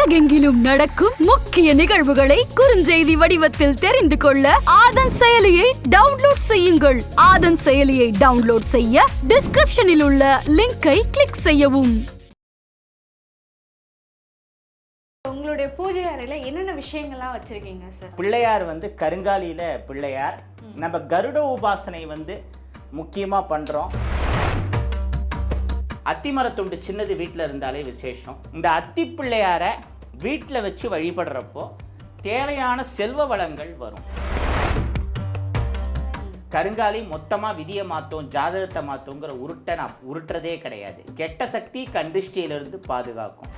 உலகெங்கிலும் நடக்கும் முக்கிய நிகழ்வுகளை குறுஞ்செய்தி வடிவத்தில் தெரிந்து கொள்ள ஆதன் செயலியை டவுன்லோட் செய்யுங்கள். ஆதன் செயலியை டவுன்லோட் செய்ய டிஸ்கிரிப்ஷனில் உள்ள லிங்கை கிளிக் செய்யவும். உங்களுடைய பூஜை அறையில என்னென்ன விஷயங்கள்லாம் வச்சிருக்கீங்க சார் பிள்ளையார் வந்து கருங்காலியில் பிள்ளையார். நம்ம கருட உபாசனை வந்து முக்கியமாக பண்ணுறோம் அத்திமரத்துண்டு சின்னது வீட்டில் இருந்தாலே விசேஷம். இந்த அத்தி பிள்ளையாரை வீட்டில் வச்சு வழிபடுறப்போ தேவையான செல்வ வளங்கள் வரும். கருங்காலி மொத்தமாக விதியை மாற்றும் ஜாதகத்தை மாற்றோங்கிற உருட்டை நான் உருட்டுறதே கிடையாது. கெட்ட சக்தி கண்டிஷ்டியிலிருந்து பாதுகாக்கும்.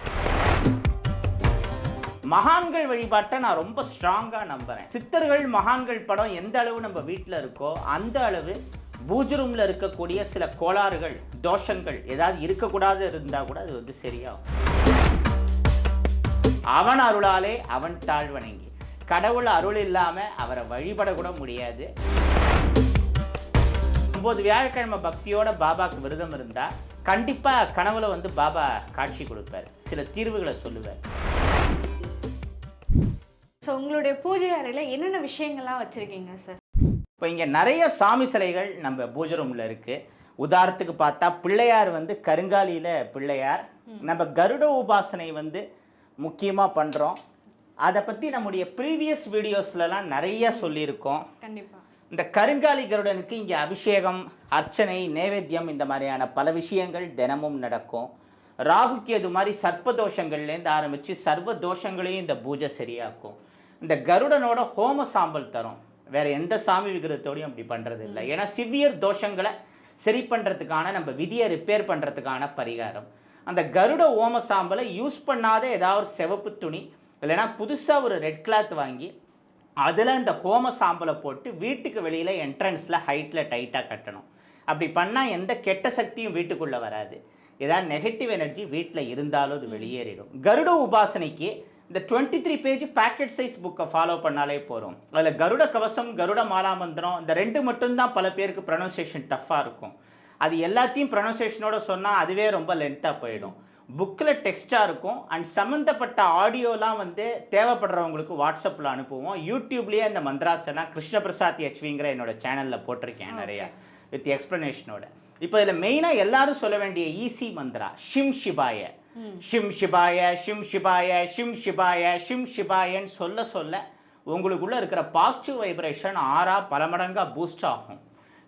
மகான்கள் வழிபாட்டை நான் ரொம்ப ஸ்ட்ராங்காக நம்புகிறேன் சித்தர்கள் மகான்கள் படம் எந்த அளவு நம்ம வீட்டில் இருக்கோ அந்த அளவு பூஜ் ரூமில் இருக்கக்கூடிய சில கோளாறுகள் தோஷங்கள் ஏதாவது இருக்கக்கூடாது இருந்தால் கூட அது வந்து சரியாகும். அவன் அருளாலே அவன் தாழ் வணங்கி கடவுள் அருள் இல்லாமல் அவரை வழிபடக்கூட முடியாது. ஒம்பது வியாழக்கிழமை பக்தியோட பாபாக்கு விரதம் இருந்தா கண்டிப்பா கனவுல வந்து பாபா காட்சி கொடுப்பார். சில தீர்வுகளை சொல்லுவார். ஸோ உங்களுடைய பூஜை அறையில் என்னென்ன விஷயங்கள்லாம் வச்சுருக்கீங்க சார் இப்போ இங்கே நிறைய சாமி சிலைகள் நம்ம பூஜை ரூமில் இருக்கு. உதாரணத்துக்கு பார்த்தா பிள்ளையார் வந்து கருங்காலியில் பிள்ளையார். நம்ம கருட உபாசனை வந்து முக்கியமாக பண்ணுறோம் அதை பற்றி நம்முடைய ப்ரீவியஸ் வீடியோஸ்லலாம் நிறைய சொல்லியிருக்கோம். கண்டிப்பா. இந்த கருங்காலி கருடனுக்கு இங்கே அபிஷேகம் அர்ச்சனை நைவேத்தியம் இந்த மாதிரியான பல விஷயங்கள் தினமும் நடக்கும். ராகுக்கு அது மாதிரி சர்ப்ப தோஷங்கள்லேருந்து ஆரம்பித்து சர்வ தோஷங்களையும் இந்த பூஜை சரியாக்கும். இந்த கருடனோட ஹோம சாம்பல் தரும். வேற எந்த சாமி விக்கிரகத்தோடையும் அப்படி பண்ணுறது இல்லை ஏன்னா சிவியர் தோஷங்களை சரி பண்ணுறதுக்கான நம்ம விதியை ரிப்பேர் பண்ணுறதுக்கான பரிகாரம். அந்த கருட ஓம சாம்பலை யூஸ் பண்ணாத ஏதாவது ஒரு சிவப்பு துணி இல்லைன்னா புதுசாக ஒரு ரெட் கிளாத் வாங்கி அதில் இந்த ஹோம சாம்பலை போட்டு வீட்டுக்கு வெளியில் என்ட்ரன்ஸில் ஹைட்டில் டைட்டாக கட்டணும். அப்படி பண்ணால் எந்த கெட்ட சக்தியும் வீட்டுக்குள்ளே வராது. ஏதாவது நெகட்டிவ் எனர்ஜி வீட்டில் இருந்தாலும் அது வெளியேறிடும். கருட உபாசனைக்கு இந்த twenty three page packet size புக்கை ஃபாலோ பண்ணாலே போகிறோம் அதில் கருட கவசம் கருட மாலாமந்திரம் இந்த ரெண்டு மட்டும்தான் பல பேருக்கு ப்ரொனன்சியேஷன் டஃப்பாக இருக்கும். அது எல்லாத்தையும் ப்ரொனன்சியேஷனோட சொன்னால் அதுவே ரொம்ப லென்த்தாக போயிடும். புக்கில் டெக்ஸ்ட்டாக இருக்கும். அண்ட் சம்மந்தப்பட்ட ஆடியோலாம் வந்து தேவைப்படுறவங்களுக்கு வாட்ஸ்அப்பில் அனுப்புவோம். யூடியூப்லேயே இந்த மந்த்ராஸ் எல்லாம் கிருஷ்ண பிரசாத் ஹெச்விங்கிற என்னோட சேனலில் போட்டிருக்கேன் நிறையா வித் எக்ஸ்ப்ளனேஷனோட இப்போ இதில் மெயினாக எல்லாரும் சொல்ல வேண்டிய ஈஸி மந்த்ரா ஷிம் ஷிபாய ஷிம் ஷிபாய ஷிம் ஷிபாய ஷிம் ஷிபாய ஷிம் ஷிபாயன்னு சொல்ல சொல்ல உங்களுக்குள்ள இருக்கிற பாசிட்டிவ் வைப்ரேஷன் ஆறா பல மடங்கா பூஸ்ட் ஆகும்.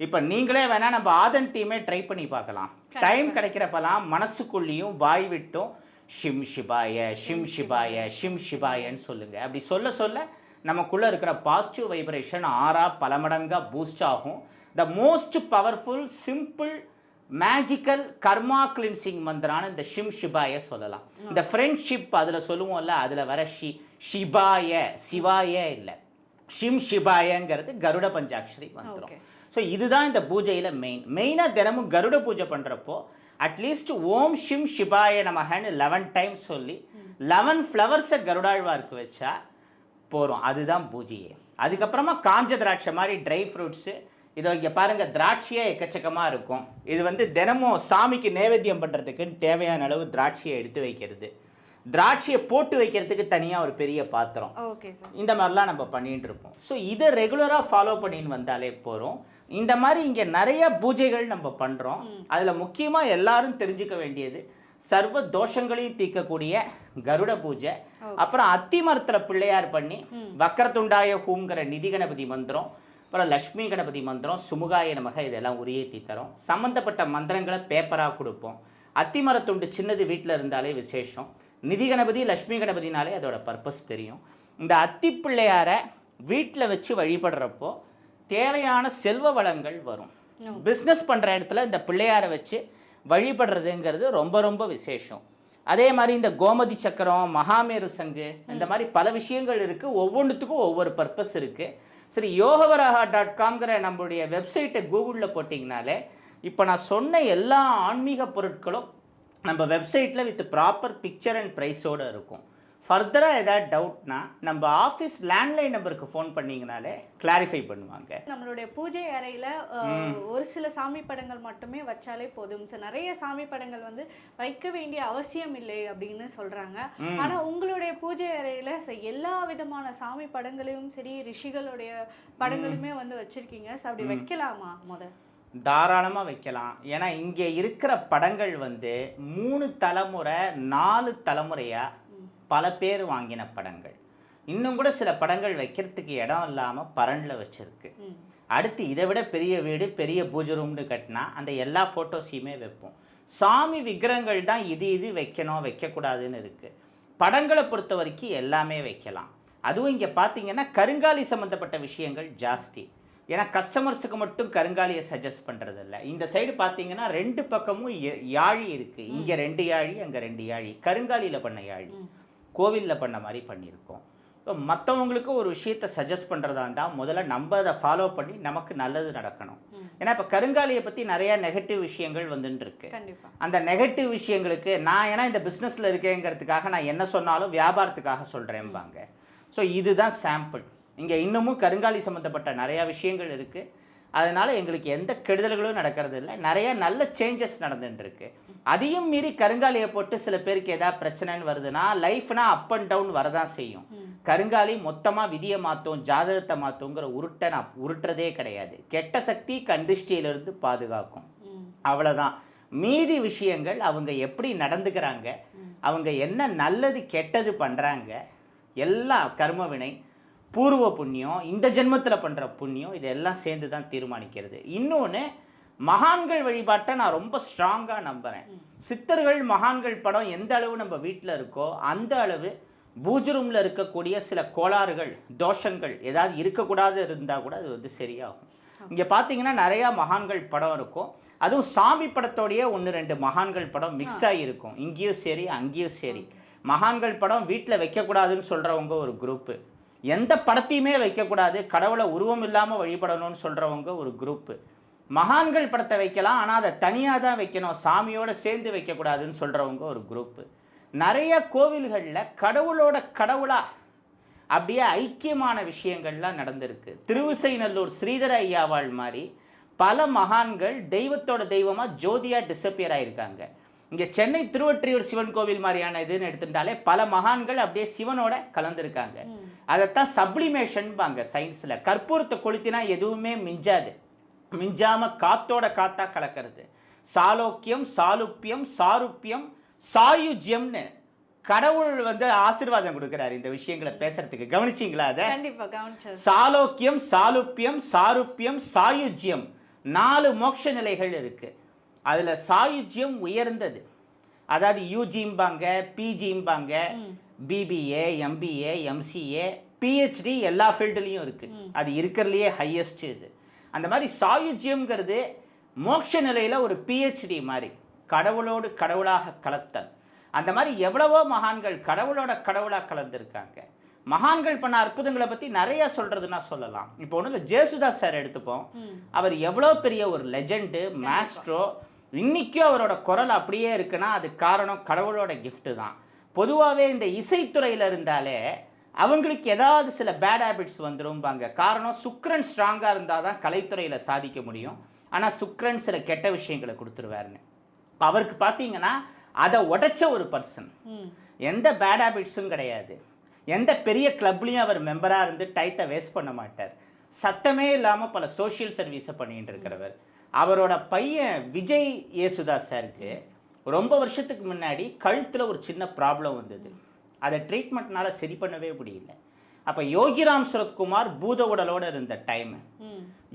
இப்போ நீங்களே வேணா நம்ம ஆதன் டீமே ட்ரை பண்ணி பார்க்கலாம். டைம் கிடைக்கிறப்பலாம் மனசுக்குள்ளேயும் வாய் விட்டும் ஷிம் ஷிபாய ஷிம் ஷிபாய ஷிம் ஷிபாயன்னு சொல்லுங்க. அப்படி சொல்ல சொல்ல நமக்குள்ள இருக்கிற பாசிட்டிவ் வைப்ரேஷன் ஆறா பல மடங்கா பூஸ்ட் ஆகும். The most powerful simple magical karma cleansing மந்திரான இந்த ஷிம் ஷிபாய சொல்லலாம். இந்த ஃப்ரெண்ட்ஷிப் அதில் சொல்லுவோம்ல அதில் வர ஷி ஷிபாய சிவாய இல்லை. ஷிம் ஷிபாயங்கிறது கருட பஞ்சாட்சரி மந்திரம். ஸோ இதுதான் இந்த பூஜையில் மெயின் மெயினாக தினமும் கருட பூஜை பண்ணுறப்போ அட்லீஸ்ட் ஓம் ஷிம் ஷிபாய நமகன்னு லெவன் டைம் சொல்லி லெவன் ஃப்ளவர்ஸை கருடாழ்வாருக்கு வச்சா போகிறோம் அதுதான் பூஜையே. அதுக்கப்புறமா காஞ்ச திராட்சை மாதிரி ட்ரை ஃப்ரூட்ஸு இதோ இங்கே பாருங்கள் திராட்சையே எக்கச்சக்கமாக இருக்கும். இது வந்து தினமும் சாமிக்கு நைவேத்தியம் பண்ணுறதுக்குன்னு தேவையான அளவு திராட்சையை எடுத்து வைக்கிறது. திராட்சையை போட்டு வைக்கிறதுக்கு தனியாக ஒரு பெரிய பாத்திரம். இந்த மாதிரிலாம் நம்ம பண்ணிட்டு இருப்போம். ஸோ இதை ரெகுலராக ஃபாலோ பண்ணின்னு வந்தாலே போகிறோம் இந்த மாதிரி இங்கே நிறைய பூஜைகள் நம்ம பண்ணுறோம் அதில் முக்கியமாக எல்லாரும் தெரிஞ்சுக்க வேண்டியது சர்வ தோஷங்களையும் தீர்க்கக்கூடிய கருட பூஜை. அப்புறம் அத்தி மரத்தில் பிள்ளையார் பண்ணி வக்கரத்துண்டாய ஹூங்கிற நிதி கணபதி மந்திரம். அப்புறம் லக்ஷ்மி கணபதி மந்திரம் சுமுகாய நமக இதெல்லாம் உரியேற்றி தரோம். சம்மந்தப்பட்ட மந்திரங்களை பேப்பராக கொடுப்போம். அத்தி மரத்துண்டு சின்னது வீட்டில் இருந்தாலே விசேஷம். நிதி கணபதி லக்ஷ்மி கணபதினாலே அதோட பர்பஸ் தெரியும். இந்த அத்தி பிள்ளையாரை வீட்டில் வச்சு வழிபடுறப்போ தேவையான செல்வ வளங்கள் வரும். பிஸ்னஸ் பண்ணுற இடத்துல இந்த பிள்ளையாரை வச்சு வழிபடுறதுங்கிறது ரொம்ப ரொம்ப விசேஷம். அதே மாதிரி இந்த கோமதி சக்கரம் மகாமேரு சங்கு இந்த மாதிரி பல விஷயங்கள் இருக்குது ஒவ்வொன்றுத்துக்கும் ஒவ்வொரு பர்பஸ் இருக்குது சரி யோகவராகா டாட் காம்ங்கிற நம்மளுடைய வெப்சைட்டை கூகுளில் போட்டிங்கனாலே இப்போ நான் சொன்ன எல்லா ஆன்மீக பொருட்களும் நம்ம வெப்சைட்டில் வித் ப்ராப்பர் பிக்சர் அண்ட் ப்ரைஸோடு இருக்கும். ஃபர்தராக ஏதாவது டவுட்னா நம்ம ஆஃபீஸ் லேண்ட்லைன் நம்பருக்கு ஃபோன் பண்ணிங்கனாலே கிளாரிஃபை பண்ணுவாங்க. நம்மளுடைய பூஜை அறையில ஒரு சில சாமி படங்கள் மட்டுமே வச்சாலே போதும். சார் நிறைய சாமி படங்கள் வந்து வைக்க வேண்டிய அவசியம் இல்லை அப்படின்னு சொல்றாங்க. ஆனா உங்களுடைய பூஜை அறையில ச- எல்லா விதமான சாமி படங்களையும் சரி ரிஷிகளுடைய படங்களுமே வந்து வச்சிருக்கீங்க. So, அப்படி வைக்கலாமா முத தாராளமாக வைக்கலாம். ஏன்னா இங்கே இருக்கிற படங்கள் வந்து மூணு தலைமுறை நாலு தலைமுறையாக பல பேர் வாங்கின படங்கள். இன்னும் கூட சில படங்கள் வைக்கிறதுக்கு இடம் இல்லாமல் பரண்டில் வச்சிருக்கு. அடுத்து இதை விட பெரிய வீடு பெரிய பூஜை ரூம்னு கட்டினா அந்த எல்லா ஃபோட்டோஸையுமே வைப்போம். சாமி விக்கிரகங்கள் தான் இது இது வைக்கணும் வைக்கக்கூடாதுன்னு இருக்குது படங்களை பொறுத்த வரைக்கும் எல்லாமே வைக்கலாம். அதுவும் இங்கே பார்த்தீங்கன்னா கருங்காலி சம்மந்தப்பட்ட விஷயங்கள் ஜாஸ்தி. ஏன்னா கஸ்டமர்ஸுக்கு மட்டும் கருங்காலியை சஜஸ்ட் பண்ணுறதில்ல இந்த சைடு பார்த்தீங்கன்னா ரெண்டு பக்கமும் யாழி இருக்குது இங்கே ரெண்டு யாழி அங்கே ரெண்டு யாழி. கருங்காலியில் பண்ண யாழி. கோவிலில் பண்ண மாதிரி பண்ணியிருக்கோம். இப்போ மற்றவங்களுக்கு ஒரு விஷயத்தை சஜஸ்ட் பண்ணுறதா இருந்தால் முதல்ல நம்ம அதை ஃபாலோ பண்ணி நமக்கு நல்லது நடக்கணும். ஏன்னா இப்போ கருங்காலியை பற்றி நிறையா நெகட்டிவ் விஷயங்கள் வந்துட்டு இருக்கு அந்த நெகட்டிவ் விஷயங்களுக்கு நான் ஏன்னா இந்த பிஸ்னஸில் இருக்கேங்கிறதுக்காக நான் என்ன சொன்னாலும் வியாபாரத்துக்காக சொல்கிறேன்பாங்க ஸோ இதுதான் சாம்பிள் இங்கே இன்னமும் கருங்காலி சம்மந்தப்பட்ட நிறையா விஷயங்கள் இருக்குது அதனால் எங்களுக்கு எந்த கெடுதல்களும் நடக்கிறது இல்லை. நிறைய நல்ல சேஞ்சஸ் நடந்துட்டு இருக்கு அதையும் மீறி கருங்காலியை போட்டு சில பேருக்கு ஏதாவது பிரச்சனைன்னு வருதுன்னா லைஃப்னா அப் அண்ட் டவுன் வரதான் செய்யும். கருங்காலி மொத்தமாக விதியை மாற்றும் ஜாதகத்தை மாற்றுங்கிற உருட்டை நான் உருட்டுறதே கிடையாது. கெட்ட சக்தி கண்டிஷ்டியிலிருந்து பாதுகாக்கும். அவ்வளோதான் மீதி விஷயங்கள் அவங்க எப்படி நடந்துக்கிறாங்க அவங்க என்ன நல்லது கெட்டது பண்ணுறாங்க எல்லாம் கர்ம வினை. பூர்வ புண்ணியம் இந்த ஜென்மத்தில் பண்ணுற புண்ணியம் இதெல்லாம் சேர்ந்து தான் தீர்மானிக்கிறது. இன்னொன்று மகான்கள் வழிபாட்டை நான் ரொம்ப ஸ்ட்ராங்காக நம்புகிறேன் சித்தர்கள் மகான்கள் படம் எந்த அளவு நம்ம வீட்டில் இருக்கோ அந்த அளவு பூஜை ரூமில் இருக்கக்கூடிய சில கோளாறுகள் தோஷங்கள் ஏதாவது இருக்கக்கூடாது இருந்தால் கூட அது வந்து சரியாகும். இங்கே பார்த்தீங்கன்னா நிறையா மகான்கள் படம் இருக்கும். அதுவும் சாமி படத்தோடயே ஒன்று ரெண்டு மகான்கள் படம் மிக்ஸ் ஆகியிருக்கும் இங்கேயும் சரி அங்கேயும் சரி. மகான்கள் படம் வீட்டில் வைக்கக்கூடாதுன்னு சொல்கிறவங்க ஒரு குரூப்பு எந்த படத்தையுமே வைக்கக்கூடாது கடவுளை உருவம் இல்லாமல் வழிபடணும்னு சொல்கிறவங்க ஒரு குரூப்பு மகான்கள் படத்தை வைக்கலாம் ஆனால் அதை தனியாக தான் வைக்கணும். சாமியோடு சேர்ந்து வைக்கக்கூடாதுன்னு சொல்கிறவங்க ஒரு குரூப்பு நிறைய கோவில்களில் கடவுளோட கடவுளாக அப்படியே ஐக்கியமான விஷயங்கள்லாம் நடந்திருக்கு. திருவிசைநல்லூர் ஸ்ரீதர ஐயாவாள் மாதிரி பல மகான்கள் தெய்வத்தோட தெய்வமாக ஜோதியாக டிசப்பியர் ஆயிருக்காங்க. இங்கே சென்னை திருவொற்றியூர் சிவன் கோவில் மாதிரியான இதுன்னு எடுத்துட்டாலே பல மகான்கள் அப்படியே சிவனோட கலந்துருக்காங்க. அதைத்தான் சப்ளிமேஷன்பாங்க சயின்ஸில். கற்பூரத்தை கொளுத்தினா எதுவுமே மிஞ்சாது. மிஞ்சாம காத்தோட காத்தா கலக்கிறது. சாலோக்கியம் சாலுப்பியம் சாருப்பியம் சாயுஜ்யம்னு கடவுள் வந்து ஆசீர்வாதம் கொடுக்குறாரு இந்த விஷயங்களை பேசுறதுக்கு. கவனிச்சிங்களா அதை? சாலோக்கியம் சாலுப்பியம் சாருப்பியம் சாயுஜ்யம் நாலு மோட்ச நிலைகள் இருக்கு. அதுல சாயுஜ்யம் உயர்ந்தது. அதாவது யூஜிம்பாங்க பிஜிம்பாங்க பிபிஏ எம்பிஏ எம்சிஏ பிஹெச்டி எல்லா ஃபீல்டுலேயும் இருக்கு. அது இருக்கிறதுலையே ஹையஸ்ட் இது. அந்த மாதிரி சாயுஜ்யம்ங்கிறது மோட்ச நிலையில ஒரு பிஹெச்டி மாதிரி கடவுளோடு கடவுளாக கலத்தல். அந்த மாதிரி எவ்வளவோ மகான்கள் கடவுளோட கடவுளாக கலந்துருக்காங்க. மகான்கள் பண்ண அற்புதங்களை பற்றி நிறைய சொல்கிறதுனா சொல்லலாம். இப்போ ஒன்றும் இல்லை ஜேசுதாஸ் சார் எடுத்துப்போம். அவர் எவ்வளோ பெரிய ஒரு லெஜெண்டு மாஸ்ட்ரோ இன்னைக்கும் அவரோட குரல் அப்படியே இருக்குன்னா அது காரணம் கடவுளோட gift தான். பொதுவாகவே இந்த இசைத்துறையில் இருந்தாலே அவங்களுக்கு ஏதாவது சில பேட் ஹேபிட்ஸ் வந்துரும்பாங்க. காரணம் சுக்ரன் ஸ்ட்ராங்காக இருந்தால் தான் கலைத்துறையில் சாதிக்க முடியும். ஆனால் சுக்ரன் சில கெட்ட விஷயங்களை கொடுத்துருவாருன்னு. அவருக்கு பார்த்தீங்கன்னா அதை உடைச்ச ஒரு பர்சன் எந்த பேட் ஹேபிட்ஸும் கிடையாது. எந்த பெரிய கிளப்லேயும் அவர் மெம்பராக இருந்து டைத்தை வேஸ்ட் பண்ண மாட்டார். சத்தமே இல்லாமல் பல சோஷியல் சர்வீஸை பண்ணிட்டு இருக்கிறவர். அவரோட பையன் விஜய் யேசுதாஸ் சாருக்கு ரொம்ப வருஷத்துக்கு முன்னாடி கழுத்தில் ஒரு சின்ன ப்ராப்ளம் வந்தது. அதை ட்ரீட்மெண்ட்னால சரி பண்ணவே முடியல. அப்போ யோகிராம் சுரத்குமார் பூத உடலோடு இருந்த டைமு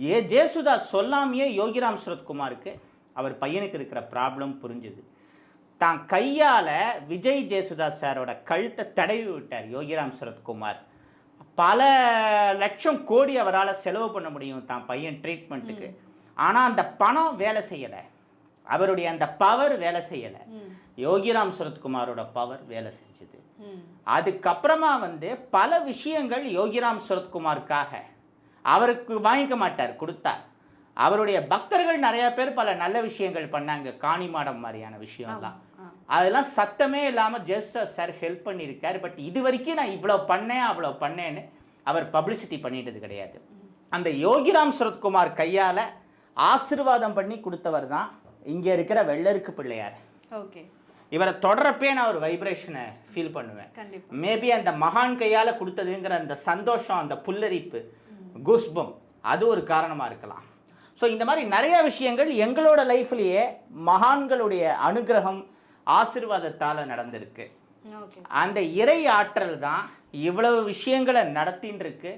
ஏ ஜேசுதாஸ் சொல்லாமையே யோகிராம் சுரத்குமாருக்கு அவர் பையனுக்கு இருக்கிற ப்ராப்ளம் புரிஞ்சுது. தான் கையால் விஜய் ஜேசுதாஸ் சாரோட கழுத்தை தடவி விட்டார் யோகிராம் சுரத்குமார். பல லட்சம் கோடி அவரால் செலவு பண்ண முடியும் தான் பையன் ட்ரீட்மெண்ட்டுக்கு ஆனால் அந்த பணம் வேலை செய்யலை. அவருடைய அந்த பவர் வேலை செய்யலை. யோகிராம் சுரத்குமாரோட பவர் வேலை செஞ்சுது. அதுக்கப்புறமா வந்து பல விஷயங்கள் யோகிராம் சுரத்குமாருக்காக அவருக்கு வாங்கிக்க மாட்டார் கொடுத்தார். அவருடைய பக்தர்கள் நிறைய பேர் பல நல்ல விஷயங்கள் பண்ணாங்க. காணிமாடம் மாதிரியான விஷயம்லாம். அதெல்லாம் சத்தமே இல்லாமல் ஜெஸ்டர் சார் ஹெல்ப் பண்ணியிருக்கார். பட் இது வரைக்கும் நான் இவ்வளோ பண்ணேன் அவ்வளோ பண்ணேன்னு அவர் பப்ளிசிட்டி பண்ணிட்டது கிடையாது. அந்த யோகிராம் சரத்குமார் கையால் ஆசீர்வாதம் பண்ணி கொடுத்தவர் தான் இங்கே இருக்கிற வெள்ளருக்கு பிள்ளையார். ஓகே. இவரை தொடரப்பே நான் ஒரு வைப்ரேஷனை ஃபீல் பண்ணுவேன். மேபி அந்த மகான் கையால் கொடுத்ததுங்கிற அந்த சந்தோஷம் அந்த புல்லரிப்பு குஸ்பம் அது ஒரு காரணமாக இருக்கலாம். ஸோ இந்த மாதிரி நிறைய விஷயங்கள் எங்களோட லைஃப்லேயே மகான்களுடைய அனுகிரகம் ஆசீர்வாதத்தால் நடந்திருக்கு. அந்த இறை ஆற்றல் தான் இவ்வளவு விஷயங்களை நடத்தின்னு இருக்கு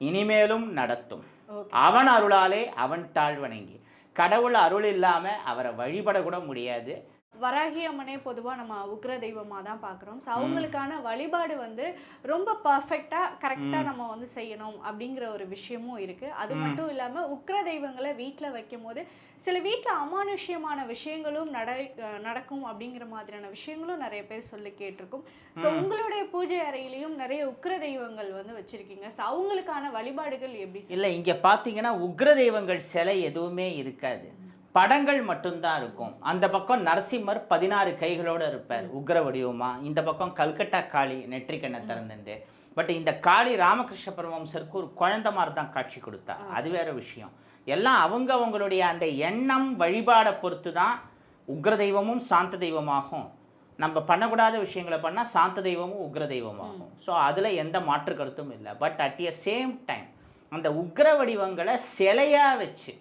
இனிமேலும் நடத்தும். அவன் அருளாலே அவன் தாழ்வணங்கி. கடவுள் அருள் இல்லாமல் அவரை வழிபடக்கூட முடியாது. வராகி அம்மனே பொதுவாக நம்ம உக்ர தெய்வமாக தான் பார்க்குறோம் ஸோ அவங்களுக்கான வழிபாடு வந்து ரொம்ப பர்ஃபெக்டாக கரெக்டாக நம்ம வந்து செய்யணும் அப்படிங்கிற ஒரு விஷயமும் இருக்குது அது மட்டும் இல்லாமல் உக்ர தெய்வங்களை வீட்டில் வைக்கும் போது சில வீட்டில் அமானுஷ்யமான விஷயங்களும் நட நடக்கும் அப்படிங்கிற மாதிரியான விஷயங்களும் நிறைய பேர் சொல்லி கேட்டிருக்கும். ஸோ உங்களுடைய பூஜை அறையிலையும் நிறைய உக்ர தெய்வங்கள் வந்து வச்சுருக்கீங்க. ஸோ அவங்களுக்கான வழிபாடுகள் எப்படி இல்லை இங்கே பார்த்தீங்கன்னா உக்ர தெய்வங்கள் சிலை எதுவுமே இருக்காது. படங்கள் மட்டும்தான் இருக்கும். அந்த பக்கம் நரசிம்மர் பதினாறு கைகளோடு இருப்பார். உக்ர வடிவமா? இந்த பக்கம் கல்கட்டா காளி நெற்றிக்கண்ணை திறந்துண்டு. பட் இந்த காளி ராமகிருஷ்ண பரமஹம்சருக்கு ஒரு குழந்தை மாதிரி தான் காட்சி கொடுத்தா. அது வேற விஷயம். எல்லாம் அவங்க அவங்களுடைய அந்த எண்ணம் வழிபாடை பொறுத்து தான் உக்ர தெய்வமும் சாந்த தெய்வமாகும். நம்ம பண்ணக்கூடாத விஷயங்களை பண்ணால் சாந்த தெய்வமும் உக்ர தெய்வமாகும். ஸோ அதில் எந்த மாற்று கருத்தும் இல்லை. But at a same time அந்த உக்ர வடிவங்களை சிலையாக வச்சு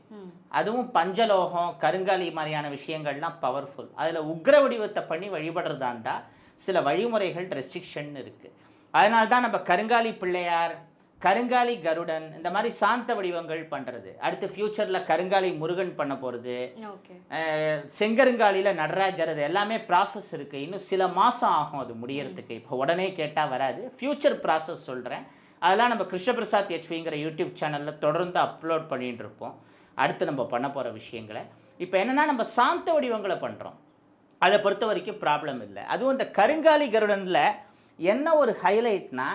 அதுவும் பஞ்சலோகம் கருங்காலி மாதிரியான விஷயங்கள்லாம் பவர்ஃபுல் அதில் உக்ர வடிவத்தை பண்ணி வழிபடுறதா இருந்தால் சில வழிமுறைகள் ரெஸ்ட்ரிக்ஷன் இருக்குது அதனால தான் நம்ம கருங்காலி பிள்ளையார் கருங்காலி கருடன் இந்த மாதிரி சாந்த வடிவங்கள் பண்ணுறது அடுத்து ஃப்யூச்சரில் கருங்காலி முருகன் பண்ண போகிறது செங்கருங்காலியில் நடராஜர் அது எல்லாமே ப்ராசஸ் இருக்குது இன்னும் சில மாதம் ஆகும் அது முடியறதுக்கு. இப்போ உடனே கேட்டால் வராது. ஃப்யூச்சர் ப்ராசஸ் சொல்கிறேன் அதெல்லாம் நம்ம கிருஷ்ணபிரசாத் ஹெச்விங்கிற யூடியூப் சேனலில் தொடர்ந்து அப்லோட் பண்ணிட்டு இருப்போம் அடுத்து நம்ம பண்ண போகிற விஷயங்களை. இப்போ என்னென்னா நம்ம சாந்த வடிவங்களை பண்ணுறோம் அதை பொறுத்த வரைக்கும் ப்ராப்ளம் இல்லை. அதுவும் இந்த கருங்காலி கருடனில் என்ன ஒரு ஹைலைட்னா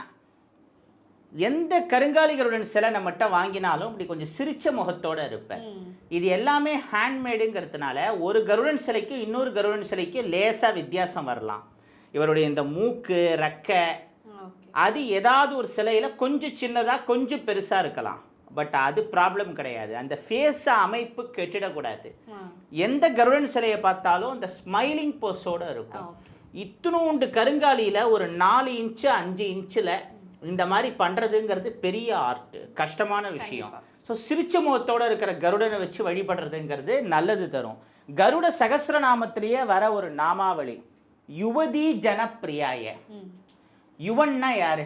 எந்த கருங்காலி கருடன் சிலை நம்மகிட்ட வாங்கினாலும் இப்படி கொஞ்சம் சிரிச்ச முகத்தோட இருப்பேன். இது எல்லாமே ஹேண்ட்மேடுங்கிறதுனால ஒரு கருடன் சிலைக்கு இன்னொரு கருடன் சிலைக்கு லேசாக வித்தியாசம் வரலாம். இவருடைய இந்த மூக்கு ரெக்கை அது ஏதாவது ஒரு சிலையில் கொஞ்சம் சின்னதாக கொஞ்சம் பெருசாக இருக்கலாம். பட் அது ப்ராப்ளம் கிடையாது. அந்த ஃபேஸ் அமைப்பு கெட்டிடக்கூடாது. எந்த கருடன் சிலையை பார்த்தாலும் அந்த ஸ்மைலிங் போஸோட இருக்கும். இத்தினூண்டு கருங்காலியில் ஒரு நாலு இன்ச்சு அஞ்சு இன்ச்சில் இந்த மாதிரி பண்ணுறதுங்கிறது பெரிய ஆர்ட் கஷ்டமான விஷயம். ஸோ சிரிச்ச முகத்தோட இருக்கிற கருடனை வச்சு வழிபடுறதுங்கிறது நல்லது தரும். கருட சகஸ்ரநாமத்திலேயே வர ஒரு நாமாவளி யுவதி ஜனப்பிரியாய. யுவன்னா யாரு?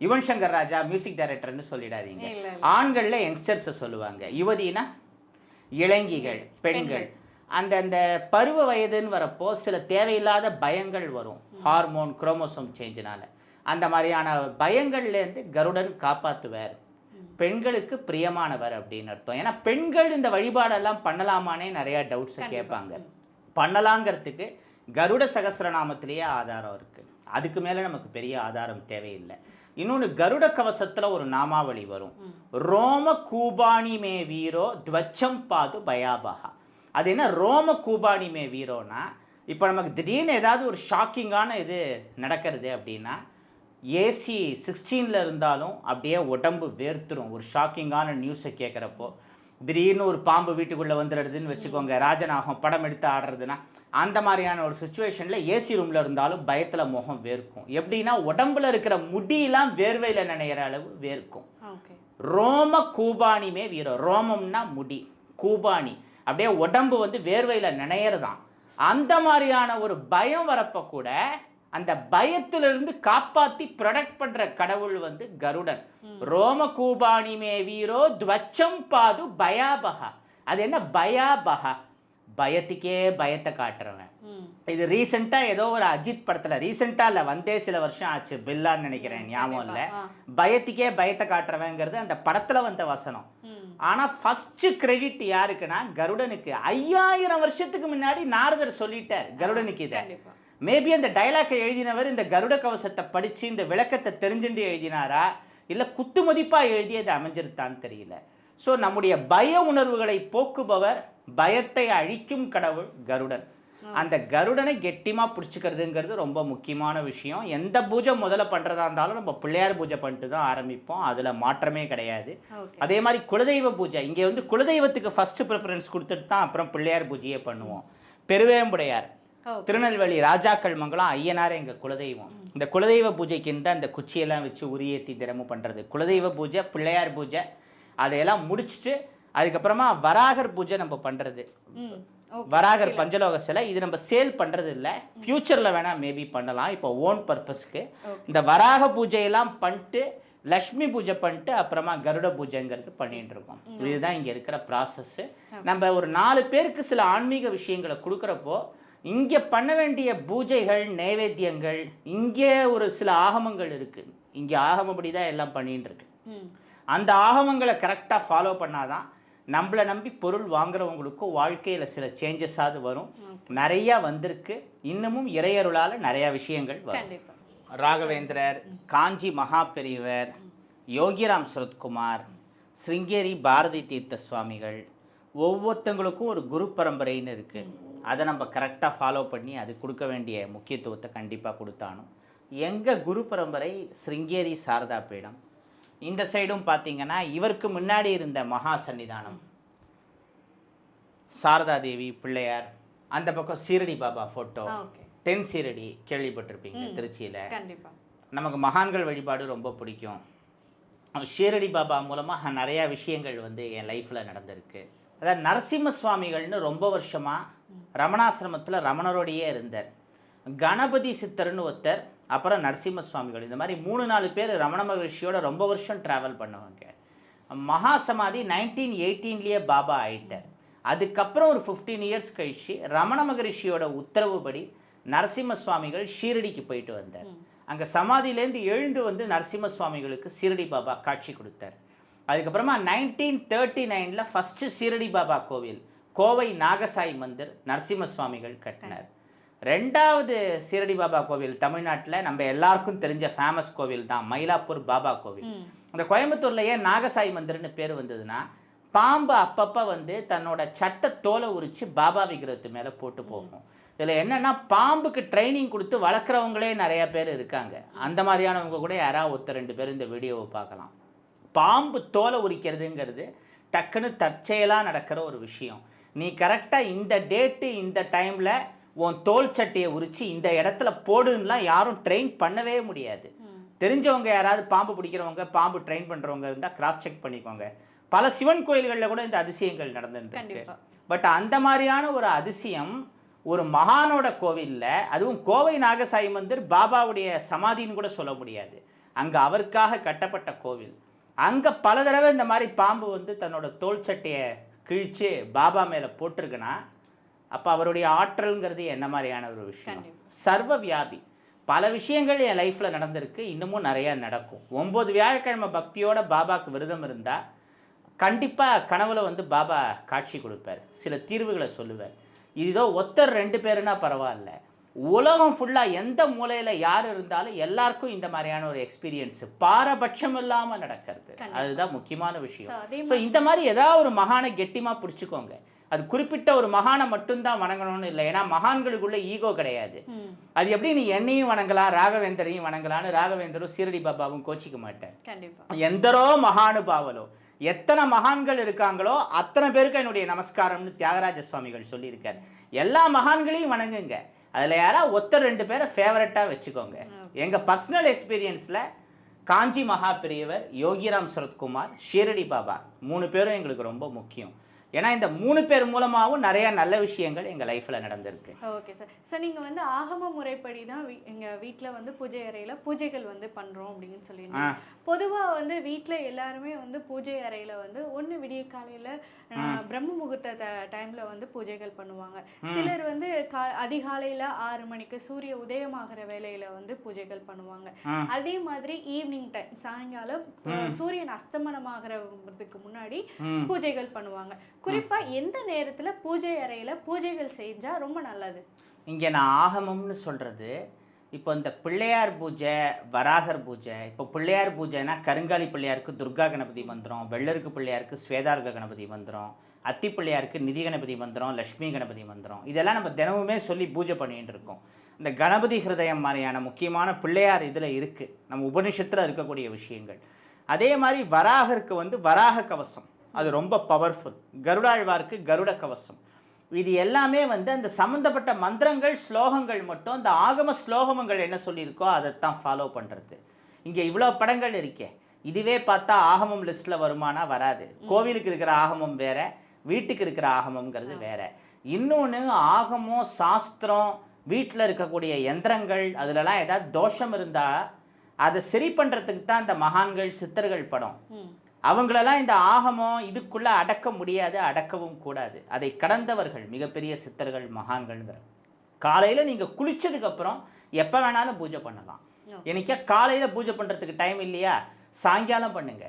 யுவன் சங்கர் ராஜா மியூசிக் டைரக்டர்னு சொல்லிடாதீங்க. ஆண்கள்ல யங்ஸ்டர்ஸை சொல்லுவாங்க. யுவதினா இளங்கிகள் பெண்கள். அந்த அந்த பருவ வயதுன்னு வரப்போ சில தேவையில்லாத பயங்கள் வரும். ஹார்மோன் குரோமோசோம் சேஞ்சினால அந்த மாதிரியான பயங்கள்லேருந்து கருடன் காப்பாற்றுவார் பெண்களுக்கு பிரியமானவர் அப்படின்னு அர்த்தம். ஏன்னா பெண்கள் இந்த வழிபாடெல்லாம் பண்ணலாமானே நிறைய டவுட்ஸை கேட்பாங்க. பண்ணலாங்கிறதுக்கு கருட சகஸ்ரநாமத்திலேயே ஆதாரம் இருக்குது அதுக்கு மேலே நமக்கு பெரிய ஆதாரம் தேவையில்லை. இன்னொன்று கருட கவசத்தில் ஒரு நாமாவளி வரும். ரோம கூபாணி மே வீரோ துவச்சம் பாது பயாபகா அது என்ன ரோம கூபாணி மே வீரோனா? இப்போ நமக்கு திடீர்னு ஏதாவது ஒரு ஷாக்கிங்கான இது நடக்கிறது அப்படின்னா ஏசி சிக்ஸ்டீனில் இருந்தாலும் அப்படியே உடம்பு வேர்த்துரும். ஒரு ஷாக்கிங்கான நியூஸை கேட்குறப்போ திடீர்னு ஒரு பாம்பு வீட்டுக்குள்ளே வந்துடுறதுன்னு வச்சுக்கோங்க. ராஜநாகம் படம் எடுத்து ஆடுறதுன்னா அந்த மாதிரியான ஒரு சுச்சுவேஷனில் ஏசி ரூமில் இருந்தாலும் பயத்தில் முகம் வேர்க்கும். எப்படின்னா உடம்புல இருக்கிற முடியெல்லாம் வேர்வையில் நினைக்கிற அளவு வேர்க்கும். ரோம கூபாணிமே வீரம். ரோமம்னா முடி கூபாணி. அப்படியே உடம்பு வந்து வேர்வையில் நினையறதாம். அந்த மாதிரியான ஒரு பயம் வரப்ப கூட அந்த பயத்திலிருந்து காப்பாத்தி ப்ரொடெக்ட் பண்ற கடவுள் வந்து கருடன். ரோம கூபாணிமே வீரோ துவச்சம் பாது பயாபகா அது என்ன? பயாபகா பயத்துக்கே பயத்தை காட்டுறவன். இது ரீசெண்டாக ஏதோ ஒரு அஜித் படத்தில் ரீசெண்டாக இல்லை வந்தே சில வருஷம் ஆச்சு பில்லான்னு நினைக்கிறேன் ஞாபகம் இல்லை. பயத்துக்கே பயத்தை காட்டுறவங்கிறது அந்த படத்தில் வந்த வசனம். ம். ஆனால் ஃபர்ஸ்ட் கிரெடிட் யாருக்குன்னா கருடனுக்கு. ஐயாயிரம் வருஷத்துக்கு முன்னாடி நாரதர் சொல்லிட்டார் கருடனுக்கு இதை. மேபி அந்த டைலாக்கை எழுதினவர் இந்த கருட கவசத்தை படித்து இந்த விளக்கத்தை தெரிஞ்சுட்டு எழுதினாரா? இல்லை குத்து மதிப்பாக எழுதி அது அமைஞ்சிருத்தான்னு தெரியல. ஸோ நம்முடைய பய உணர்வுகளை போக்குபவர் பயத்தை அழிக்கும் கடவுள் கருடன். அந்த கருடனை கெட்டிமா பிடிச்சிக்கிறதுங்கிறது ரொம்ப முக்கியமான விஷயம். எந்த பூஜை முதல்ல பண்றதா இருந்தாலும் நம்ம பிள்ளையார் பூஜை பண்ணிட்டு தான் ஆரம்பிப்போம். அதுல மாற்றமே கிடையாது. அதே மாதிரி குலதெய்வ பூஜை. இங்கே வந்து குலதெய்வத்துக்கு ஃபர்ஸ்ட் ப்ரிஃபரன்ஸ் கொடுத்துட்டு தான் அப்புறம் பிள்ளையார் பூஜையே பண்ணுவோம். பெருவேம்புடையார். திருநெல்வேலி ராஜாக்கள் மங்கலம் ஐயனார் எங்க குலதெய்வம். இந்த குலதெய்வ பூஜைக்குன்னு தான் இந்த குச்சியெல்லாம் வச்சு உரியேத்தி தினமும் பண்றது. குலதெய்வ பூஜை பிள்ளையார் பூஜை அதையெல்லாம் முடிச்சுட்டு அதுக்கப்புறமா வராகர் பூஜை நம்ம ஓகே வராகர் பஞ்சலோக சிலை இது நம்ம சேல் பண்றது இல்ல ஃபியூச்சர்ல வேணா மேபி பண்ணலாம். இப்போ ஓன் பர்பஸ்க்கு. இந்த வராக பூஜையெல்லாம் பண்ணிட்டு லக்ஷ்மி பூஜை பண்ணிட்டு அப்புறமா கருட பூஜைங்கிறது பண்ணிட்டு இருக்கோம். இதுதான் இங்க இருக்கிற ப்ராசஸ் நம்ம ஒரு நாலு பேருக்கு சில ஆன்மீக விஷயங்களை கொடுக்குறப்போ இங்க பண்ண வேண்டிய பூஜைகள் நைவேத்தியங்கள் இங்கே ஒரு சில ஆகமங்கள் இருக்கு. இங்க ஆகமப்படி தான் எல்லாம் இருக்கு. ம். அந்த ஆகமங்களை கரெக்டாக ஃபாலோ பண்ணாதான் நம்மளை நம்பி பொருள் வாங்குறவங்களுக்கும் வாழ்க்கையில் சில சேஞ்சஸாவது வரும். நிறையா வந்திருக்கு. இன்னமும் இறையருளால் நிறையா விஷயங்கள் வரும். ராகவேந்திரர் காஞ்சி மகா பெரியவர் யோகிராம் சுரத்குமார் சிருங்கேரி பாரதி தீர்த்த சுவாமிகள் ஒவ்வொருத்தங்களுக்கும் ஒரு குரு பரம்பரைன்னு இருக்குது அதை நம்ம கரெக்டாக ஃபாலோ பண்ணி அது கொடுக்க வேண்டிய முக்கியத்துவத்தை கண்டிப்பாக கொடுத்தானும் எங்கள் குரு பரம்பரை சிருங்கேரி சாரதா பீடம். இந்த சைடும் பார்த்தீங்கன்னா இவருக்கு முன்னாடி இருந்த மகா சன்னிதானம். சாரதா தேவி பிள்ளையார் அந்த பக்கம் சீரடி பாபா ஃபோட்டோ தென் சீரடி கேள்விப்பட்டிருப்பீங்க திருச்சியில். நமக்கு மகான்கள் வழிபாடு ரொம்ப பிடிக்கும். ஷீரடி பாபா மூலமாக நிறையா விஷயங்கள் வந்து என் லைஃப்பில் நடந்திருக்கு. அதாவது நரசிம்ம சுவாமிகள்னு ரொம்ப வருஷமாக ரமணாசிரமத்தில் ரமணரோடையே இருந்தார். கணபதி சித்தர்னு ஒருத்தர் அப்புறம் நரசிம்ம சுவாமிகள் இந்த மாதிரி மூணு நாலு பேர் ரமண மகரிஷியோட ரொம்ப வருஷம் ட்ராவல் பண்ணுவாங்க. மகா சமாதி நைன்டீன் எயிட்டீன்லேயே பாபா ஆயிட்டார். அதுக்கப்புறம் ஒரு ஃபிஃப்டீன் இயர்ஸ் கழிச்சு ரமண மகரிஷியோட உத்தரவுபடி நரசிம்ம சுவாமிகள் ஷீரடிக்கு போயிட்டு வந்தார். அங்கே சமாதியிலேருந்து எழுந்து வந்து நரசிம்ம சுவாமிகளுக்கு சீரடி பாபா காட்சி கொடுத்தார். அதுக்கப்புறமா நைன்டீன் தேர்ட்டி நைனில் ஃபஸ்ட்டு சீரடி பாபா கோவில். கோவை நாகசாய் மந்திர் நரசிம்ம சுவாமிகள் கட்டினார். ரெண்டாவது சீரடி பாபா கோவில் தமிழ்நாட்டில் நம்ம எல்லாருக்கும் தெரிஞ்ச ஃபேமஸ் கோவில் தான் மயிலாப்பூர் பாபா கோவில். அந்த கோயம்புத்தூர்ல ஏன் நாகசாய் மந்திர்னு பேர் வந்ததுன்னா பாம்பு அப்பப்போ வந்து தன்னோட சட்ட தோலை உரிச்சு பாபா விக்கிரத்து மேலே போட்டு போகும். இதில் என்னன்னா பாம்புக்கு ட்ரைனிங் கொடுத்து வளர்க்குறவங்களே நிறைய பேர் இருக்காங்க. அந்த மாதிரியானவங்க கூட யாராவது ஒருத்தர் ரெண்டு பேர் இந்த வீடியோவை பார்க்கலாம். பாம்பு தோலை உரிக்கிறதுங்கிறது டக்குன்னு தற்செயலாக நடக்கிற ஒரு விஷயம். நீ கரெக்டாக இந்த டேட்டு இந்த டைமில் உன் தோல் சட்டையை உரிச்சு இந்த இடத்துல போடுன்னுலாம் யாரும் ட்ரெயின் பண்ணவே முடியாது. தெரிஞ்சவங்க யாராவது பாம்பு பிடிக்கிறவங்க பாம்பு ட்ரெயின் பண்ணுறவங்க இருந்தால் கிராஸ் செக் பண்ணிக்கோங்க. பல சிவன் கோயில்களில் கூட இந்த அதிசயங்கள் நடந்துருக்கு பட் அந்த மாதிரியான ஒரு அதிசயம் ஒரு மகானோட கோவில்ல அதுவும் கோவை நாகசாயி மந்திர் பாபாவுடைய சமாதின்னு கூட சொல்ல முடியாது. அங்கே அவருக்காக கட்டப்பட்ட கோவில். அங்கே பல தடவை இந்த மாதிரி பாம்பு வந்து தன்னோட தோல் சட்டையை கிழிச்சு பாபா மேலே போட்டிருக்குன்னா அப்போ அவருடைய ஆற்றல்ங்கிறது என்ன மாதிரியான ஒரு விஷயம். சர்வ வியாபி பல விஷயங்கள் என் லைஃப்பில் நடந்திருக்கு இன்னமும் நிறையா நடக்கும். ஒம்பது வியாழக்கிழமை பக்தியோட பாபாக்கு விரதம் இருந்தால் கண்டிப்பாக கனவுல வந்து பாபா காட்சி கொடுப்பார். சில தீர்வுகளை சொல்லுவார். இதோ ஒத்தர் ரெண்டு பேருனா பரவாயில்ல. உலகம் ஃபுல்லாக எந்த மூலையில் யார் இருந்தாலும் எல்லாருக்கும் இந்த மாதிரியான ஒரு எக்ஸ்பீரியன்ஸ் பாரபட்சம் இல்லாமல் நடக்கிறது. அதுதான் முக்கியமான விஷயம். ஸோ இந்த மாதிரி ஏதாவது ஒரு மகானை கெட்டிமாக பிடிச்சிக்கோங்க. அது குறிப்பிட்ட ஒரு மகானை மட்டும்தான் வணங்கணும்னு இல்லை. ஏன்னா மகான்களுக்குள்ள ஈகோ கிடையாது. அது எப்படி நீ என்னையும் வணங்கலாம் ராகவேந்தரையும் வணங்கலான்னு ராகவேந்தரும் சீரடி பாபாவும் கோச்சிக்க மாட்டேன் எந்தரோ மகானுபாவலோ எத்தனை மகான்கள் இருக்காங்களோ அத்தனை பேருக்கு என்னுடைய நமஸ்காரம்னு தியாகராஜ சுவாமிகள் சொல்லியிருக்காரு. எல்லா மகான்களையும் வணங்குங்க. அதில் யாராவது ஒருத்தர் ரெண்டு பேரை ஃபேவரட்டாக வச்சுக்கோங்க. எங்கள் பர்சனல் எக்ஸ்பீரியன்ஸில் காஞ்சி மகா பெரியவர் யோகிராம் சரத்குமார் ஷீரடி பாபா மூணு பேரும் எங்களுக்கு ரொம்ப முக்கியம். ஏன்னா இந்த மூணு பேர் மூலமாகவும் நிறைய நல்ல விஷயங்கள் எங்கள் லைஃப்பில் நடந்திருக்கு. ஓகே சார் சார் நீங்கள் வந்து ஆகம முறைப்படி தான் எங்கள் வீட்டில் வந்து பூஜை அறையில் பூஜைகள் வந்து பண்ணுறோம் அப்படின்னு ஆ. சொல்லியிருந்தோம் பொதுவாக வந்து வீட்டில் எல்லாருமே வந்து பூஜை அறையில் வந்து ஒன்று விடிய காலையில் பிரம்ம முகூர்த்த டைமில் வந்து பூஜைகள் பண்ணுவாங்க. சிலர் வந்து கா அதிகாலையில் ஆறு மணிக்கு சூரிய உதயமாகிற வேலையில் வந்து பூஜைகள் பண்ணுவாங்க. அதே மாதிரி ஈவினிங் டைம் சாயங்காலம் சூரியன் அஸ்தமனமாகிறதுக்கு முன்னாடி பூஜைகள் பண்ணுவாங்க. குறிப்பாக எந்த நேரத்தில் பூஜை அறையில் பூஜைகள் செஞ்சால் ரொம்ப நல்லது? இங்கே நான் ஆகமம்னு சொல்கிறது இப்போ இந்த பிள்ளையார் பூஜை வராகர் பூஜை இப்போ பிள்ளையார் பூஜைனா கருங்காலி பிள்ளையாருக்கு துர்கா கணபதி மந்திரம் வெள்ளருக்கு பிள்ளையாருக்கு ஸ்வேதார்க கணபதி மந்திரம் அத்தி பிள்ளையாருக்கு நிதி கணபதி மந்திரம் லக்ஷ்மி கணபதி மந்திரம். இதெல்லாம் நம்ம தினமுமே சொல்லி பூஜை பண்ணிகிட்டு இருக்கோம். இந்த கணபதி ஹிருதயம் மாதிரியான முக்கியமான பிள்ளையார் இதில் இருக்குது நம்ம உபனிஷத்தில் இருக்கக்கூடிய விஷயங்கள். அதே மாதிரி வராகருக்கு வந்து வராக கவசம். அது ரொம்ப பவர்ஃபுல் கருடாழ்வாருக்கு கருட கவசம். இது எல்லாமே வந்து அந்த சம்மந்தப்பட்ட மந்திரங்கள் ஸ்லோகங்கள் மட்டும் அந்த ஆகம ஸ்லோகங்கள் என்ன சொல்லியிருக்கோ அதைத்தான் ஃபாலோ பண்ணுறது இங்கே இவ்வளோ படங்கள் இருக்கே. இதுவே பார்த்தா ஆகமம் லிஸ்ட்டில் வருமானா வராது. கோவிலுக்கு இருக்கிற ஆகமம் வேற வீட்டுக்கு இருக்கிற ஆகமம்ங்கிறது வேற. இன்னொன்று ஆகமம் சாஸ்திரம் வீட்டில் இருக்கக்கூடிய யந்திரங்கள் அதுலலாம் ஏதாவது தோஷம் இருந்தால் அதை சரி பண்ணுறதுக்கு தான் இந்த மகான்கள் சித்தர்கள் படம். அவங்களெல்லாம் இந்த ஆகமம் இதுக்குள்ள அடக்க முடியாது அடக்கவும் கூடாது. அதை கடந்தவர்கள் மிகப்பெரிய சித்தர்கள் மகான்கள்ங்கிற. காலையில் நீங்கள் குளிச்சதுக்கப்புறம் எப்போ வேணாலும் பூஜை பண்ணலாம். எனக்கே காலையில் பூஜை பண்ணுறதுக்கு டைம் இல்லையா? சாயங்காலம் பண்ணுங்க.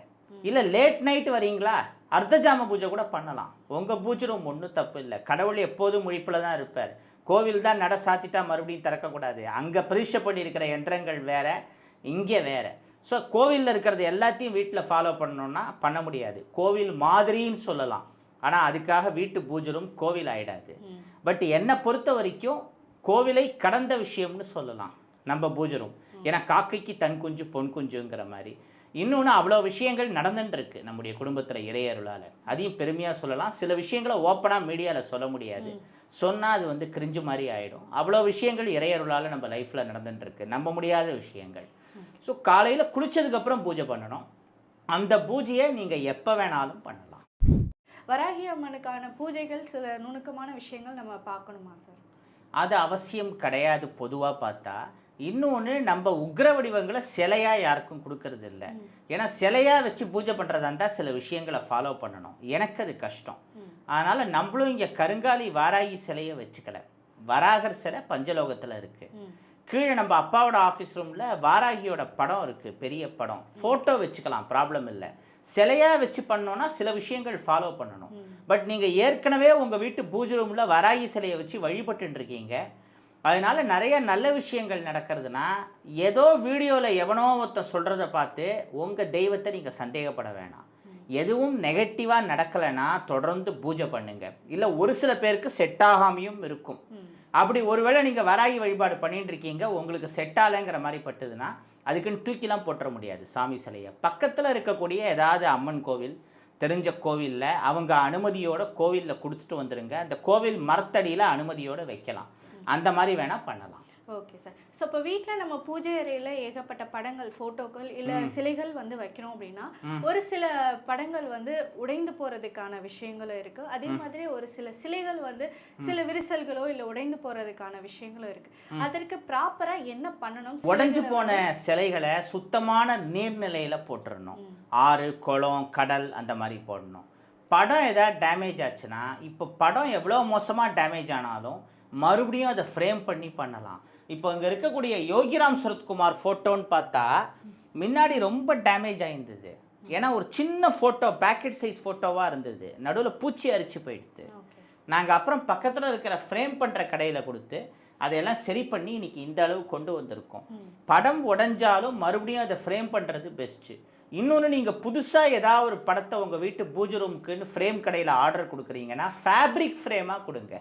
இல்லை லேட் நைட் வரீங்களா? அர்த்தஜாம பூஜை கூட பண்ணலாம். உங்கள் பூஜை ரூம் ஒன்றும் தப்பு இல்லை. கடவுள் எப்போதும் முழிப்பில் தான் இருப்பார். கோவில் தான் நட சாத்திட்டா மறுபடியும் திறக்கக்கூடாது. அங்கே பிரதிஷ்டை பண்ணி இருக்கிற யந்திரங்கள் வேற இங்கே வேற. ஸோ கோவிலில் இருக்கிறது எல்லாத்தையும் வீட்டில் ஃபாலோ பண்ணணும்னா பண்ண முடியாது. கோவில் மாதிரின்னு சொல்லலாம். ஆனால் அதுக்காக வீட்டு பூஜை ரூம் கோவில் ஆயிடாது. ம். பட் என்னை பொறுத்த வரைக்கும் கோவிலை கடந்த விஷயம்னு சொல்லலாம். நம்ம பூஜை ரூம் ஏன்னா காக்கைக்கு தன் குஞ்சு பொன் குஞ்சுங்கிற மாதிரி. இன்னொன்று அவ்வளோ விஷயங்கள் நடந்துட்டு இருக்கு நம்முடைய குடும்பத்தில் இறையருளால். அதையும் பெருமையாக சொல்லலாம். சில விஷயங்களை ஓப்பனாக மீடியாவில் சொல்ல முடியாது. சொன்னால் அது வந்து கிரிஞ்சு மாதிரி ஆகிடும் அவ்வளோ விஷயங்கள் இறையருளால் நம்ம லைஃப்பில் நடந்துட்டு இருக்கு நம்ப முடியாத விஷயங்கள். ஸோ காலையில் குளிச்சதுக்கப்புறம் பூஜை பண்ணணும். அந்த பூஜையை நீங்கள் எப்போ வேணாலும் பண்ணலாம். வராகி அம்மனுக்கான பூஜைகள் சில நுணுக்கமான விஷயங்கள் நம்ம பார்க்கணுமா சார்? அது அவசியம் கிடையாது பொதுவாக பார்த்தா. இன்னொன்று நம்ம உக்ர வடிவங்களை சிலையாக யாருக்கும் கொடுக்கறது இல்லை. ஏன்னா சிலையாக வச்சு பூஜை பண்ணுறதா இருந்தால் சில விஷயங்களை ஃபாலோ பண்ணணும். எனக்கு அது கஷ்டம். அதனால் நம்மளும் இங்கே கருங்காலி வாராகி சிலையை வச்சுக்கல. வராகர் சிலை பஞ்சலோகத்தில் இருக்குது கீழே நம்ம அப்பாவோட ஆஃபீஸ் ரூமில் வாராகியோட படம் இருக்குது பெரிய படம். ஃபோட்டோ வச்சுக்கலாம் ப்ராப்ளம் இல்லை. சிலையாக வச்சு பண்ணோன்னா சில விஷயங்கள் ஃபாலோ பண்ணணும். பட் நீங்கள் ஏற்கனவே உங்கள் வீட்டு பூஜை ரூமில் வராகி சிலையை வச்சு வழிபட்டுட்டு இருக்கீங்க அதனால நிறைய நல்ல விஷயங்கள் நடக்கிறதுனா ஏதோ வீடியோவில் எவனோ ஒருத்தன் சொல்கிறத பார்த்து உங்கள் தெய்வத்தை நீங்கள் சந்தேகப்பட வேணாம். எதுவும் நெகட்டிவாக நடக்கலைன்னா தொடர்ந்து பூஜை பண்ணுங்க. இல்லை ஒரு சில பேருக்கு செட் ஆகாமையும் இருக்கும். அப்படி ஒருவேளை நீங்கள் வராகி வழிபாடு பண்ணிட்டு இருக்கீங்க உங்களுக்கு செட் ஆலைங்கிற மாதிரி பட்டுதுன்னா அதுக்குன்னு தூக்கிலாம் போட்டுற முடியாது. சாமி சிலையை. பக்கத்தில் இருக்கக்கூடிய ஏதாவது அம்மன் கோவில் தெரிஞ்ச கோவிலில் அவங்க அனுமதியோட கோவிலில் கொடுத்துட்டு வந்துடுங்க அந்த கோவில் மரத்தடியில் அனுமதியோடு வைக்கலாம். அந்த மாதிரி வேணால் பண்ணலாம். ஓகே சார் ஸோ இப்போ வீட்டில் நம்ம பூஜை அறையில் ஏகப்பட்ட படங்கள் ஃபோட்டோக்கள் இல்லை சிலைகள் வந்து வைக்கிறோம் அப்படின்னா ஒரு சில படங்கள் வந்து உடைந்து போகிறதுக்கான விஷயங்களும் இருக்குது அதே மாதிரி ஒரு சில சிலைகள் வந்து சில விரிசல்களோ இல்லை உடைந்து போகிறதுக்கான விஷயங்களும் இருக்குது அதற்கு ப்ராப்பராக என்ன பண்ணணும்? உடஞ்சு போன சிலைகளை சுத்தமான நீர்நிலையில் போட்டுறணும். ஆறு குளம் கடல் அந்த மாதிரி போடணும். படம் ஏதாவது டேமேஜ் ஆச்சுன்னா இப்போ படம் எவ்வளோ மோசமாக டேமேஜ் ஆனாலும் மறுபடியும் அதை ஃப்ரேம் பண்ணி பண்ணலாம். இப்போ இங்கே இருக்கக்கூடிய யோகிராம் சரத்குமார் ஃபோட்டோன்னு பார்த்தா முன்னாடி ரொம்ப டேமேஜ் ஆயிருந்தது. ஏன்னா ஒரு சின்ன ஃபோட்டோ பேக்கெட் சைஸ் ஃபோட்டோவாக இருந்தது. நடுவில் பூச்சி அரிச்சு போயிடுது நாங்கள் அப்புறம் பக்கத்தில் இருக்கிற ஃப்ரேம் பண்ணுற கடையில் கொடுத்து அதையெல்லாம் சரி பண்ணி இன்னைக்கு இந்த அளவு கொண்டு வந்திருக்கோம். படம் உடைஞ்சாலும் மறுபடியும் அதை ஃப்ரேம் பண்ணுறது பெஸ்ட்டு இன்னொன்று நீங்கள் புதுசாக ஏதாவது ஒரு படத்தை உங்கள் வீட்டு பூஜை ரூமுக்குன்னு ஃப்ரேம் கடையில் ஆர்டர் கொடுக்குறீங்கன்னா ஃபேப்ரிக் ஃப்ரேமாக கொடுங்க.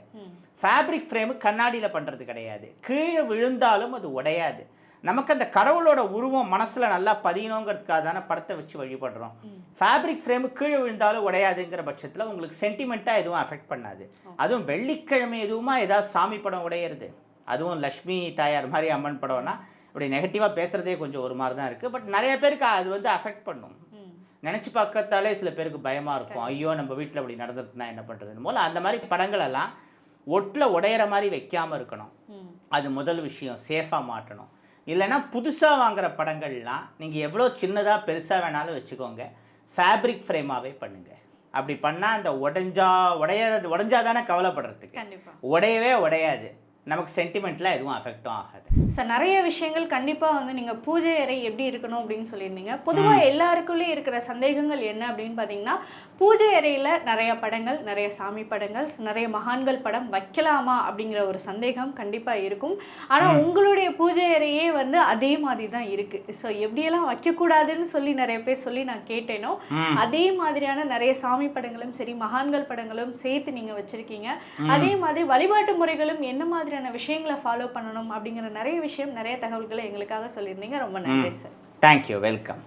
ஃபேப்ரிக் ஃப்ரேமு கண்ணாடியில் பண்ணுறது கிடையாது. கீழே விழுந்தாலும் அது உடையாது. நமக்கு அந்த கடவுளோட உருவம் மனசில் நல்லா பதியணுங்கிறதுக்காக தானே படத்தை வச்சு வழிபடுறோம். ஃபேப்ரிக் ஃப்ரேமு கீழே விழுந்தாலும் உடையாதுங்கிற பட்சத்தில் உங்களுக்கு சென்டிமெண்ட்டாக எதுவும் அஃபெக்ட் பண்ணாது. அதுவும் வெள்ளிக்கிழமை எதுவுமா ஏதாவது சாமி படம் உடையிறது? அதுவும் லக்ஷ்மி தாயார் மாதிரி அம்மன் படம்னா இப்படி நெகட்டிவாக பேசுகிறதே கொஞ்சம் ஒரு மாதிரி தான் இருக்குது பட் நிறைய பேருக்கு அது வந்து அஃபெக்ட் பண்ணும். நினச்சி பார்க்கத்தாலே சில பேருக்கு பயமாக இருக்கும். ஐயோ நம்ம வீட்டில் அப்படி நடந்துருக்குன்னா என்ன பண்ணுறதுன்னு போல் அந்த மாதிரி படங்கள் எல்லாம் ஒட்டில் உடையிற மாதிரி வைக்காமல் இருக்கணும். அது முதல் விஷயம். சேஃபாக மாட்டணும். இல்லைன்னா புதுசாக வாங்குற படங்கள்லாம் நீங்கள் எவ்வளோ சின்னதாக பெருசாக வேணாலும் வச்சுக்கோங்க. ஃபேப்ரிக் ஃப்ரேமாகவே பண்ணுங்கள் அப்படி பண்ணால் அந்த உடைஞ்சா உடைய உடைஞ்சாதானே கவலைப்படுறதுக்கு. உடையவே உடையாது. நமக்கு சென்டிமெண்ட்லாம் எதுவும் அஃபெக்டும் ஆகாது. சார் நிறைய விஷயங்கள் கண்டிப்பாக வந்து நீங்கள் பூஜை அறை எப்படி இருக்கணும் அப்படின்னு சொல்லியிருந்தீங்க. பொதுவாக எல்லாருக்குள்ளேயும் இருக்கிற சந்தேகங்கள் என்ன அப்படின்னு பார்த்தீங்கன்னா பூஜை அறையில் நிறைய படங்கள் நிறைய சாமி படங்கள் நிறைய மகான்கள் படம் வைக்கலாமா அப்படிங்கிற ஒரு சந்தேகம் கண்டிப்பாக இருக்கும். ஆனால் உங்களுடைய பூஜை அறையே வந்து அதே மாதிரி தான் இருக்குது ஸோ எப்படியெல்லாம் வைக்கக்கூடாதுன்னு சொல்லி நிறைய பேர் சொல்லி நான் கேட்டேனோ. அதே மாதிரியான நிறைய சாமி படங்களும் சரி மகான்கள் படங்களும் சேர்த்து நீங்கள் வச்சிருக்கீங்க. அதே மாதிரி வழிபாட்டு முறைகளும் என்ன மாதிரியான விஷயங்களை ஃபாலோ பண்ணணும் அப்படிங்கிற நிறைய விஷயம் நிறைய தகவல்களை எங்களுக்காக சொல்லியிருந்தீங்க. ரொம்ப நன்றி சார் தேங்க்யூ வெல்கம்